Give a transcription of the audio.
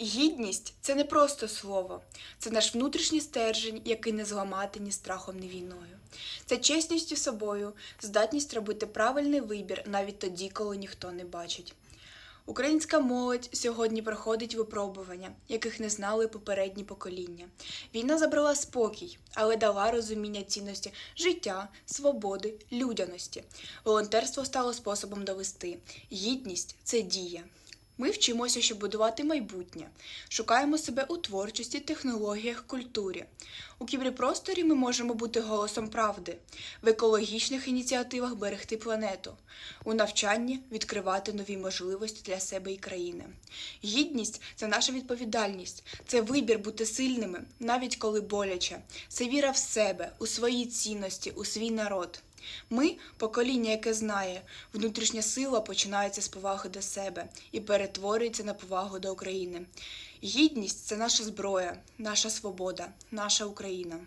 Гідність це не просто слово, це наш внутрішній стержень, який не зламати ні страхом, ні війною. Це чесністю собою, здатність робити правильний вибір навіть тоді, коли ніхто не бачить. Українська молодь сьогодні проходить випробування, яких не знали попередні покоління. Війна забрала спокій, але дала розуміння цінності життя, свободи, людяності. Волонтерство стало способом довести. Гідність це дія. Ми вчимося, щоб будувати майбутнє, шукаємо себе у творчості, технологіях, культурі. У кіберпросторі ми можемо бути голосом правди, в екологічних ініціативах берегти планету, у навчанні відкривати нові можливості для себе і країни. Гідність це наша відповідальність, це вибір бути сильними, навіть коли боляче. Це віра в себе, у свої цінності, у свій народ. Ми покоління, яке знає, внутрішня сила починається з поваги до себе і перетворюється на повагу до України. Гідність це наша зброя, наша свобода, наша Україна.